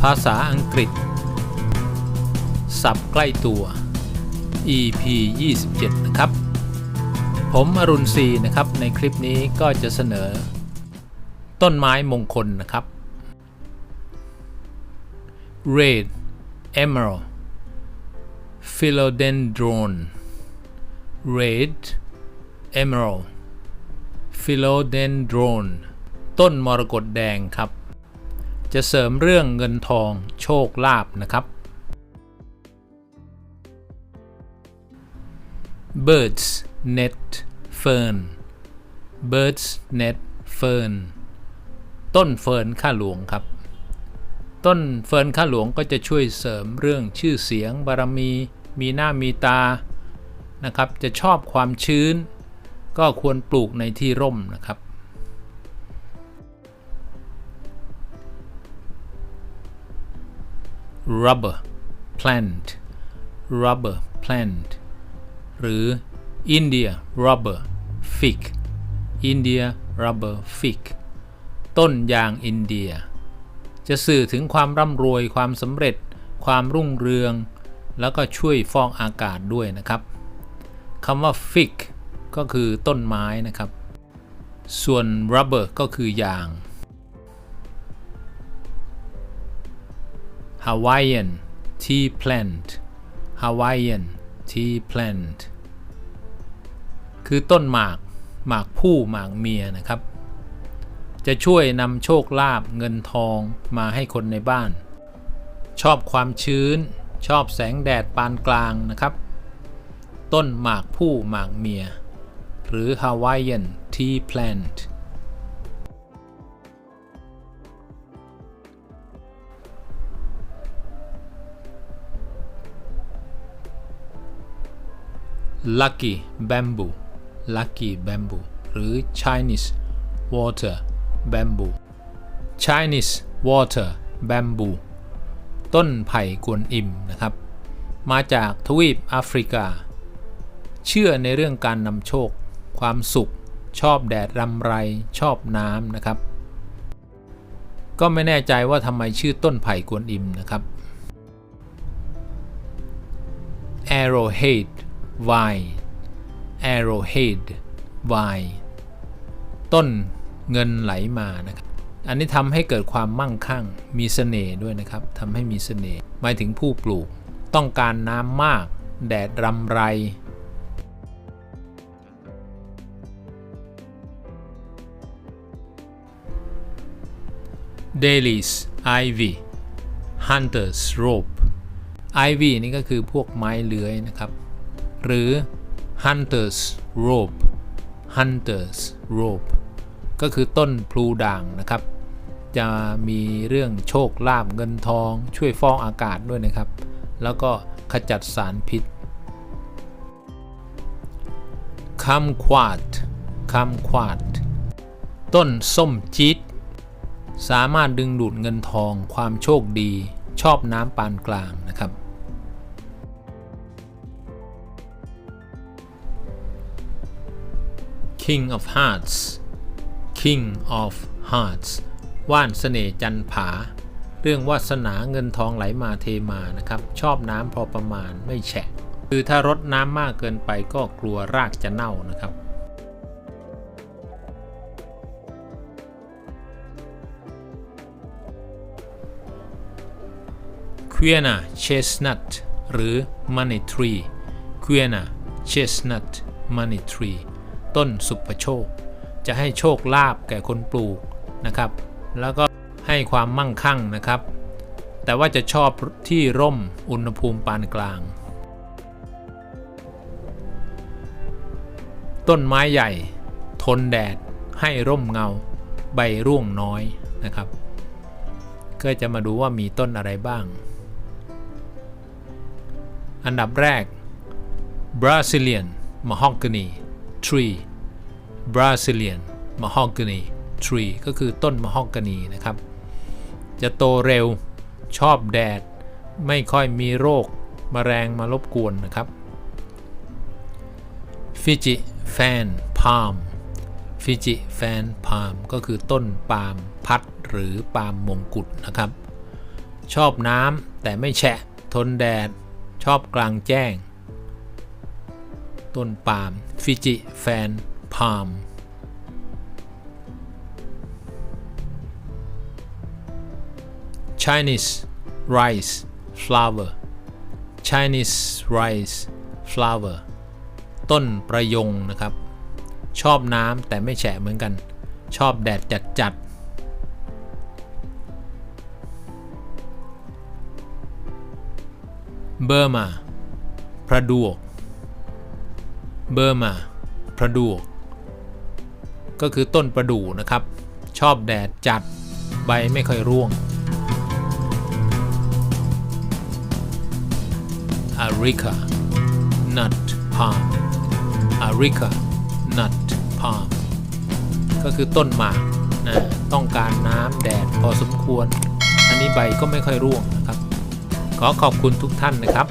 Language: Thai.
ภาษาอังกฤษศัพท์ใกล้ตัว EP 27 นะครับ ผมอรุณศรีนะครับ ในคลิปนี้ก็จะเสนอ ต้นไม้มงคลนะครับ Red Emerald Philodendron Red Emerald Philodendron ต้นมรกตแดงครับ จะเสริมเรื่องเงินทองโชคลาภนะครับ Birds Net Fern Birds Net Fern ต้นเฟิร์นข้าหลวงครับ ต้นเฟิร์นข้าหลวงก็จะช่วยเสริมเรื่องชื่อเสียงบารมี มีหน้ามีตานะครับ จะชอบความชื้น ก็ควรปลูกในที่ร่มนะครับ rubber plant rubber plant หรือ India rubber fig India rubber fig ต้นยางอินเดีย จะสื่อถึงความร่ำรวยความสำเร็จ ความรุ่งเรือง แล้วก็ช่วยฟอกอากาศด้วยนะครับคำว่า fig ก็คือต้นไม้นะครับ ส่วน rubber ก็คือยาง Hawaiian tea plant Hawaiian tea plant คือต้นหมาก หมากผู้หมากเมียนะครับ จะช่วยนำโชคลาภเงินทองมาให้คนในบ้าน ชอบความชื้น ชอบแสงแดดปานกลางนะครับ ต้นหมากผู้หมากเมีย หรือ Hawaiian tea plant Lucky Bamboo Lucky Bamboo หรือ Chinese Water Bamboo Chinese Water Bamboo ต้นไผ่กวนอิมนะครับ มาจากทวีปแอฟริกา เชื่อในเรื่องการนำโชค ความสุข ชอบแดดรำไร ชอบน้ำนะครับ ก็ไม่แน่ใจว่าทำไมชื่อต้นไผ่กวนอิมนะครับ Arrowhead vine arrowhead vine ต้นเงินไหลมานะครับอันนี้ทำให้เกิดความมั่งคั่งมีเสน่ห์ด้วยนะครับทำให้มีเสน่ห์หมายถึงผู้ปลูกต้องการน้ำมาก แดดรำไร Dailies Ivy Hunter's Rope Ivy นี่ก็คือพวกไม้เลื้อยนะครับ หรือ Hunter's Rope Hunter's Rope ก็คือต้นพลูด่างนะครับ จะมีเรื่องโชคลาภเงินทอง ช่วยฟอกอากาศด้วยนะครับ แล้วก็ขจัดสารพิษคัมควาดคัมควาด ต้นส้มจี๊ดสามารถดึงดูดเงินทองความโชคดี ชอบน้ำปานกลางนะครับ King of Hearts King of Hearts ว่านเสน่ห์จันผา เรื่องวาสนาเงินทองไหลมาเทมานะครับ ชอบน้ำพอประมาณไม่แฉะ คือถ้ารดน้ำมากเกินไปก็กลัวรากจะเน่านะครับ q u i e n a chestnut หรือ money tree q u i e n a chestnut money tree ต้นสุปโชค จะให้โชคลาภแก่คนปลูกนะครับ แล้วก็ให้ความมั่งคั่งนะครับ แต่ว่าจะชอบที่ร่มอุณหภูมิปานกลาง ต้นไม้ใหญ่ ทนแดด ให้ร่มเงา ใบร่วงน้อยนะครับ ก็จะมาดูว่ามีต้นอะไรบ้าง อันดับแรก Brazilian Mahogany Tree Brazilian Mahogany Tree ก็คือต้นมะฮอกกานีนะครับ จะโตเร็วชอบแดด ไม่ค่อยมีโรคมแมลงมารบกวนนะครับ Fiji Fan Palm ฟิจิแฟนพาล์มก็คือต้นปาล์มพัดหรือปาล์มมงกุฎนะครับ ชอบน้ำแต่ไม่แฉะทนแดด ชอบกลางแจ้ง ต้นปาล์มฟิจิแฟน พาล์ม Chinese rice flower Chinese rice flower ต้นประยงนะครับ ชอบน้ำแต่ไม่แฉะเหมือนกัน ชอบแดดจัดจัด เบอร์มาประดวก เบอร์มาประดวก ก็คือต้นประดู่นะครับ ชอบแดดจัดใบไม่ค่อยร่วง Areca nut palm Areca nut palm ก็คือต้นหมากนะต้องการน้ำแดดพอสมควร อันนี้ใบก็ไม่ค่อยร่วงนะครับ ขอขอบคุณทุกท่านนะครับ